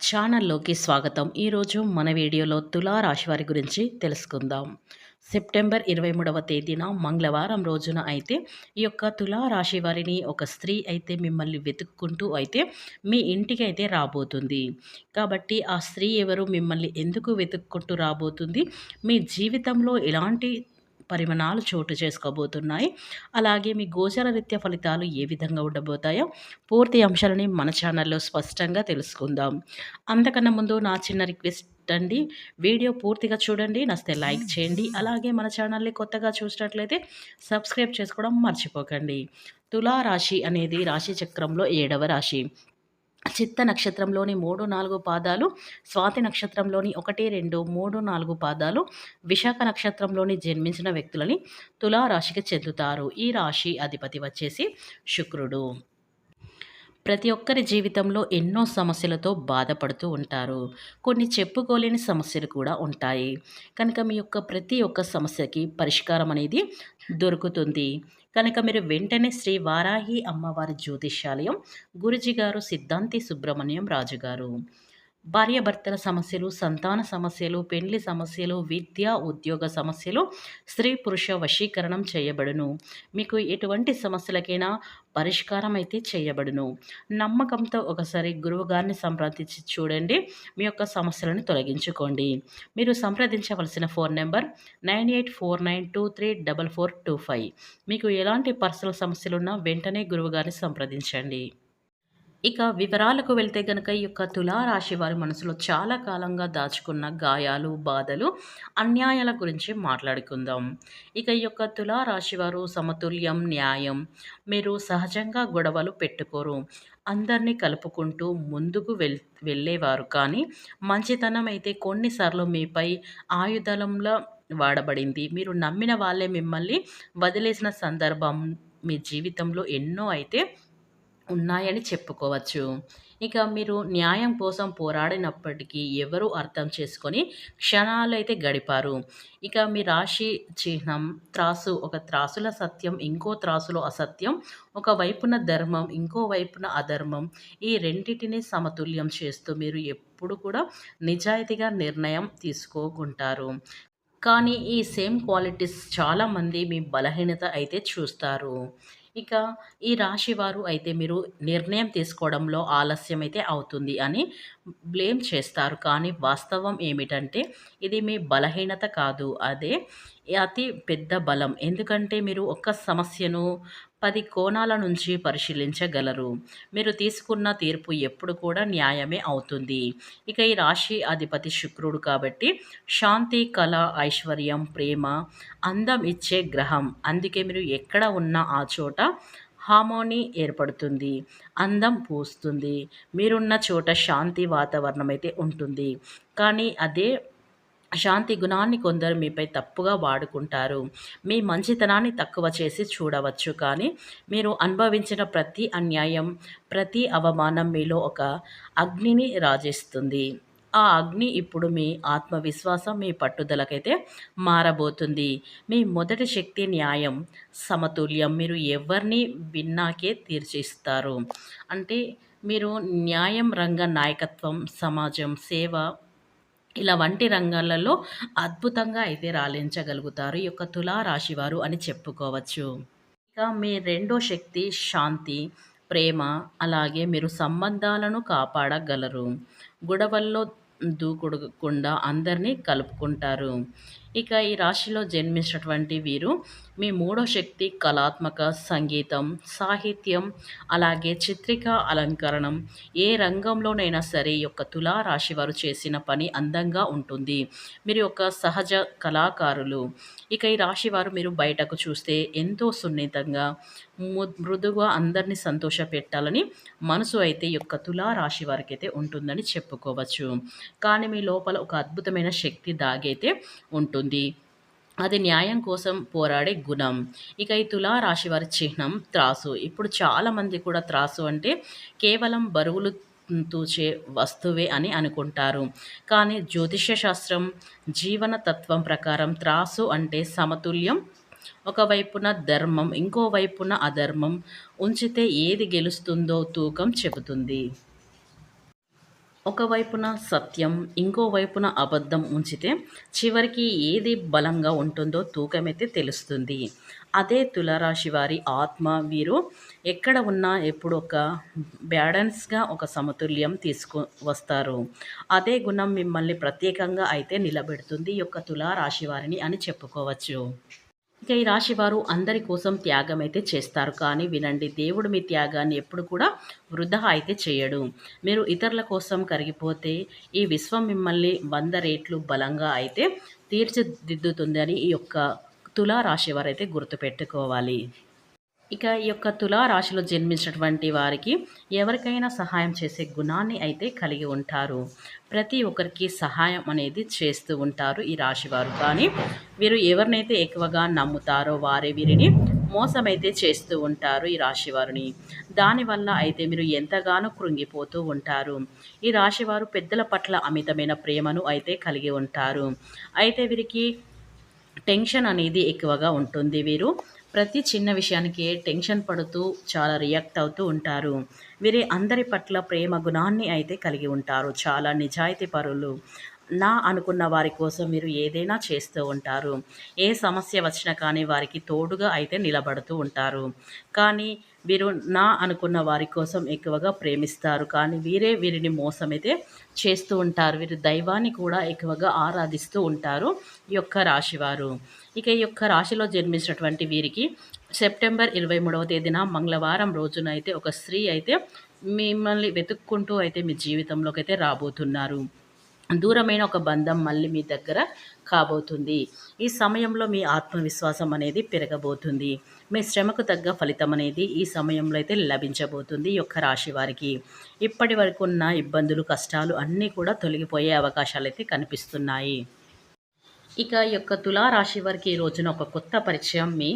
ఛానల్లోకి స్వాగతం. ఈరోజు మన వీడియోలో తులా రాశి వారి గురించి తెలుసుకుందాం. సెప్టెంబర్ ఇరవై మూడవ తేదీన మంగళవారం రోజున అయితే ఈ యొక్క తులా రాశి వారిని ఒక స్త్రీ అయితే మిమ్మల్ని వెతుక్కుంటూ అయితే మీ ఇంటికి అయితే రాబోతుంది. కాబట్టి ఆ స్త్రీ ఎవరు? మిమ్మల్ని ఎందుకు వెతుక్కుంటూ రాబోతుంది? మీ జీవితంలో ఎలాంటి పరిమాణాలు చోటు చేసుకోబోతున్నాయి. అలాగే మీ గోచర రీత్య ఫలితాలు ఏ విధంగా ఉండబోతాయో పూర్తి అంశాలని మన ఛానల్లో స్పష్టంగా తెలుసుకుందాం. అంతకన్నా ముందు నా చిన్న రిక్వెస్ట్ అండి. వీడియో పూర్తిగా చూడండి నస్తే లైక్ చేయండి అలాగే మన ఛానల్ని కొత్తగా చూసినట్లయితే సబ్స్క్రైబ్ చేసుకోవడం మర్చిపోకండి. తులారాశి అనేది రాశి చక్రంలో ఏడవ రాశి. చిత్త నక్షత్రంలోని మూడు నాలుగు పాదాలు స్వాతి నక్షత్రంలోని ఒకటి రెండు మూడు నాలుగు పాదాలు విశాఖ నక్షత్రంలోని జన్మించిన వ్యక్తులని తులారాశికి చెందుతారు. ఈ రాశి అధిపతి వచ్చేసి శుక్రుడు. ప్రతి ఒక్కరి జీవితంలో ఎన్నో సమస్యలతో బాధపడుతూ ఉంటారు. కొన్ని చెప్పుకోలేని సమస్యలు కూడా ఉంటాయి. కనుక మీ యొక్క ప్రతి ఒక్క సమస్యకి పరిష్కారం అనేది దొరుకుతుంది. కనుక మీరు వెంటనే శ్రీ వారాహి అమ్మవారి జ్యోతిష్యాలయం గురుజీ గారు సిద్ధాంతి సుబ్రహ్మణ్యం రాజు గారు భార్యాభర్తల సమస్యలు సంతాన సమస్యలు పెండ్లి సమస్యలు విద్య ఉద్యోగ సమస్యలు స్త్రీ పురుష వశీకరణం చేయబడును. మీకు ఎటువంటి సమస్యలకైనా పరిష్కారం అయితే చేయబడును. నమ్మకంతో ఒకసారి గురువుగారిని సంప్రదించి చూడండి. మీ యొక్క సమస్యలను తొలగించుకోండి. మీరు సంప్రదించవలసిన phone number nine eight four nine two three double four two five. మీకు ఎలాంటి పర్సనల్ సమస్యలున్నా వెంటనే గురువుగారిని సంప్రదించండి. ఇక వివరాలకు వెళ్తే గనక ఈ యొక్క తులారాశి వారి మనసులో చాలా కాలంగా దాచుకున్న గాయాలు బాధలు అన్యాయాల గురించి మాట్లాడుకుందాం. ఇక ఈ యొక్క తులారాశి వారు సమతుల్యం న్యాయం మీరు సహజంగా గొడవలు పెట్టుకోరు. అందరినీ కలుపుకుంటూ ముందుకు వెల్ వెళ్ళేవారు కానీ మంచితనం అయితే కొన్నిసార్లు మీపై ఆయుధలంలో వాడబడింది. మీరు నమ్మిన వాళ్ళే మిమ్మల్ని వదిలేసిన సందర్భం మీ జీవితంలో ఎన్నో అయితే ఉన్నాయని చెప్పుకోవచ్చు. ఇక మీరు న్యాయం కోసం పోరాడినప్పటికీ ఎవరు అర్థం చేసుకొని క్షణాలు అయితే గడిపారు. ఇక మీ రాశి చిహ్నం త్రాసు ఒక త్రాసుల సత్యం ఇంకో త్రాసులో అసత్యం ఒక వైపున ధర్మం ఇంకో వైపున అధర్మం ఈ రెండింటిని సమతుల్యం చేస్తూ మీరు ఎప్పుడు కూడా నిజాయితీగా నిర్ణయం తీసుకోకుంటారు. కానీ ఈ సేమ్ క్వాలిటీస్ చాలామంది మీ బలహీనత అయితే చూస్తారు. ఇక ఈ రాశి వారు అయితే మీరు నిర్ణయం తీసుకోవడంలో ఆలస్యం అయితే అవుతుంది అని బ్లేమ్ చేస్తారు. కానీ వాస్తవం ఏమిటంటే ఇది మీ బలహీనత కాదు. అదే అతి పెద్ద బలం. ఎందుకంటే మీరు ఒక్క సమస్యను పది కోణాల నుంచి పరిశీలించగలరు. మీరు తీసుకున్న తీర్పు ఎప్పుడు కూడా న్యాయమే అవుతుంది. ఇక ఈ రాశి అధిపతి శుక్రుడు కాబట్టి శాంతి కళ ఐశ్వర్యం ప్రేమ అందం ఇచ్చే గ్రహం. అందుకే మీరు ఎక్కడ ఉన్నా ఆ చోట హార్మోనీ ఏర్పడుతుంది. అందం పూస్తుంది. మీరున్న చోట శాంతి వాతావరణం అయితే ఉంటుంది. కానీ అదే శాంతి గుణాన్ని కొందరు మీపై తప్పుగా వాడుకుంటారు. మీ మంచితనాన్ని తక్కువ చేసి చూడవచ్చు. కానీ మీరు అనుభవించిన ప్రతి అన్యాయం ప్రతి అవమానం మీలో ఒక అగ్నిని రాజేస్తుంది. ఆ అగ్ని ఇప్పుడు మీ ఆత్మవిశ్వాసం మీ పట్టుదలకైతే మారబోతుంది. మీ మొదటి శక్తి న్యాయం సమతుల్యం మీరు ఎవరిని విన్నాకే తీర్చిస్తారు. అంటే మీరు న్యాయం రంగ నాయకత్వం సమాజం సేవ ఇలా వంటి రంగాలలో అద్భుతంగా అయితే రాలించగలుగుతారు ఈ యొక్క తులారాశి వారు అని చెప్పుకోవచ్చు. ఇక మీ రెండో శక్తి శాంతి ప్రేమ అలాగే మీరు సంబంధాలను కాపాడగలరు. గొడవల్లో దూకుడకుండా అందరినీ కలుపుకుంటారు. ఇక ఈ రాశిలో జన్మించినటువంటి వీరు మీ మూడో శక్తి కళాత్మక సంగీతం సాహిత్యం అలాగే చిత్రిక అలంకరణం. ఏ రంగంలోనైనా సరే యొక్క తులా రాశి వారు చేసిన పని అందంగా ఉంటుంది. మీరు ఒక సహజ కళాకారులు. ఇక ఈ రాశి వారు మీరు బయటకు చూస్తే ఎంతో సున్నితంగా మృదుగా అందరినీ సంతోష పెట్టాలని మనసు అయితే యొక్క తులా రాశి వారికి అయితే ఉంటుందని చెప్పుకోవచ్చు. కానీ మీ లోపల ఒక అద్భుతమైన శక్తి దాగైతే ఉంటుంది. అది న్యాయం కోసం పోరాడే గుణం. ఇక ఈ తులా రాశి వారి చిహ్నం త్రాసు. ఇప్పుడు చాలామంది కూడా త్రాసు అంటే కేవలం బరువులు తూచే వస్తువే అని అనుకుంటారు. కానీ జ్యోతిష్య శాస్త్రం జీవన తత్వం ప్రకారం త్రాసు అంటే సమతుల్యం. ఒకవైపున ధర్మం ఇంకోవైపున అధర్మం. ఉంచితే ఏది గెలుస్తుందో తూకం చెబుతుంది. ఒకవైపున సత్యం ఇంకోవైపున అబద్ధం ఉంచితే చివరికి ఏది బలంగా ఉంటుందో తూకమైతే తెలుస్తుంది. అదే తులారాశి వారి ఆత్మ. వీరు ఎక్కడ ఉన్నా ఎప్పుడు ఒక బ్యాలెన్స్గా ఒక సమతుల్యం తీసుకు వస్తారు. అదే గుణం మిమ్మల్ని ప్రత్యేకంగా అయితే నిలబెడుతుంది ఈ యొక్క తులారాశి వారిని అని చెప్పుకోవచ్చు. ఇక ఈ రాశి వారు అందరి కోసం త్యాగం అయితే చేస్తారు. కానీ వినండి దేవుడు మీ త్యాగాన్ని ఎప్పుడు కూడా వృధా అయితే చేయడు. మీరు ఇతరుల కోసం కరిగిపోతే ఈ విశ్వం మిమ్మల్ని వంద రేట్లు బలంగా అయితే తీర్చిదిద్దుతుందని ఈ యొక్క తులారాశి వారు అయితే గుర్తుపెట్టుకోవాలి. ఇక ఈ యొక్క తులారాశిలో జన్మించినటువంటి వారికి ఎవరికైనా సహాయం చేసే గుణాన్ని అయితే కలిగి ఉంటారు. ప్రతి ఒక్కరికి సహాయం అనేది చేస్తూ ఉంటారు ఈ రాశివారు. కానీ వీరు ఎవరినైతే ఎక్కువగా నమ్ముతారో వారే వీరిని మోసమైతే చేస్తూ ఉంటారు ఈ రాశివారిని. దానివల్ల అయితే మీరు ఎంతగానో కృంగిపోతూ ఉంటారు. ఈ రాశివారు పెద్దల పట్ల అమితమైన ప్రేమను అయితే కలిగి ఉంటారు. అయితే వీరికి టెన్షన్ అనేది ఎక్కువగా ఉంటుంది. వీరు ప్రతి చిన్న విషయానికి టెన్షన్ పడుతూ చాలా రియాక్ట్ అవుతూ ఉంటారు. వీరి అందరి పట్ల ప్రేమ గుణాన్ని అయితే కలిగి ఉంటారు. చాలా నిజాయితీ పరులు. నా అనుకున్న వారి కోసం మీరు ఏదైనా చేస్తూ ఉంటారు. ఏ సమస్య వచ్చినా కానీ వారికి తోడుగా అయితే నిలబడుతూ ఉంటారు. కానీ వీరు నా అనుకున్న వారి కోసం ఎక్కువగా ప్రేమిస్తారు. కానీ వీరే వీరిని మోసమైతే చేస్తూ ఉంటారు. వీరు దైవాన్ని కూడా ఎక్కువగా ఆరాధిస్తూ ఉంటారు ఈ యొక్క రాశివారు. ఇక ఈ యొక్క రాశిలో జన్మించినటువంటి వీరికి సెప్టెంబర్ ఇరవై మూడవ తేదీన మంగళవారం రోజున అయితే ఒక స్త్రీ అయితే మిమ్మల్ని వెతుక్కుంటూ అయితే మీ జీవితంలోకి అయితే రాబోతున్నారు. దూరమైన ఒక బంధం మళ్ళీ మీ దగ్గర కాబోతుంది. ఈ సమయంలో మీ ఆత్మవిశ్వాసం అనేది పెరగబోతుంది. మీ శ్రమకు తగ్గ ఫలితం అనేది ఈ సమయంలో అయితే లభించబోతుంది ఈ యొక్క రాశి వారికి. ఇప్పటి వరకు ఉన్న ఇబ్బందులు కష్టాలు అన్నీ కూడా తొలగిపోయే అవకాశాలు అయితే కనిపిస్తున్నాయి. ఇక యొక్క యొక్క తులారాశి వారికి ఈ రోజున ఒక కొత్త పరిచయం మీ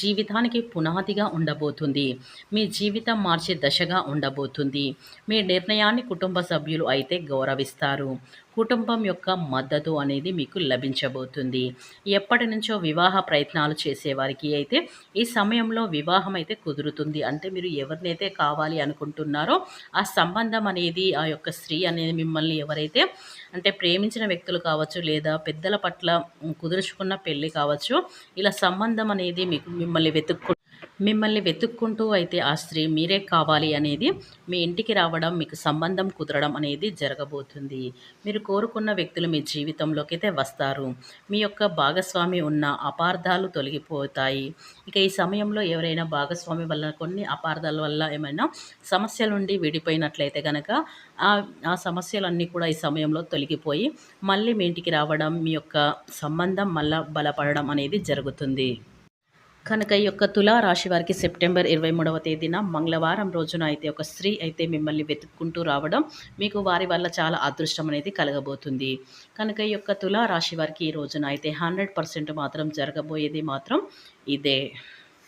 జీవితానికి పునాదిగా ఉండబోతుంది. మీ జీవితం మార్చే దశగా ఉండబోతుంది. మీ నిర్ణయాన్ని కుటుంబ సభ్యులు అయితే గౌరవిస్తారు. కుటుంబం యొక్క మద్దతు అనేది మీకు లభించబోతుంది. ఎప్పటి నుంచో వివాహ ప్రయత్నాలు చేసేవారికి అయితే ఈ సమయంలో వివాహం అయితే కుదురుతుంది. అంటే మీరు ఎవరినైతే కావాలి అనుకుంటున్నారో ఆ సంబంధం అనేది ఆ యొక్క స్త్రీ అనేది మిమ్మల్ని ఎవరైతే అంటే ప్రేమించిన వ్యక్తులు కావచ్చు లేదా పెద్దల పట్ల కుదుర్చుకున్న పెళ్ళి కావచ్చు ఇలా సంబంధం అనేది మీకు మిమ్మల్ని వెతుక్కు మిమ్మల్ని వెతుక్కుంటూ అయితే ఆ స్త్రీ మీరే కావాలి అనేది మీ ఇంటికి రావడం మీకు సంబంధం కుదరడం అనేది జరగబోతుంది. మీరు కోరుకున్న వ్యక్తులు మీ జీవితంలోకి అయితే వస్తారు. మీ యొక్క భాగస్వామి ఉన్న అపార్థాలు తొలగిపోతాయి. ఇక ఈ సమయంలో ఎవరైనా భాగస్వామి వల్ల కొన్ని అపార్థాల వల్ల ఏమైనా సమస్యల నుండి విడిపోయినట్లయితే కనుక ఆ సమస్యలన్నీ కూడా ఈ సమయంలో తొలగిపోయి మళ్ళీ మీ ఇంటికి రావడం మీ యొక్క సంబంధం మళ్ళా బలపడడం అనేది జరుగుతుంది. కనుక ఈ యొక్క తులారాశి వారికి సెప్టెంబర్ ఇరవై మూడవ తేదీన మంగళవారం రోజున అయితే ఒక స్త్రీ అయితే మిమ్మల్ని వెతుక్కుంటూ రావడం మీకు వారి వల్ల చాలా అదృష్టం అనేది కలగబోతుంది. కనుక ఈ యొక్క తులారాశి వారికి ఈ రోజున అయితే హండ్రెడ్ పర్సెంట్ మాత్రం జరగబోయేది మాత్రం ఇదే.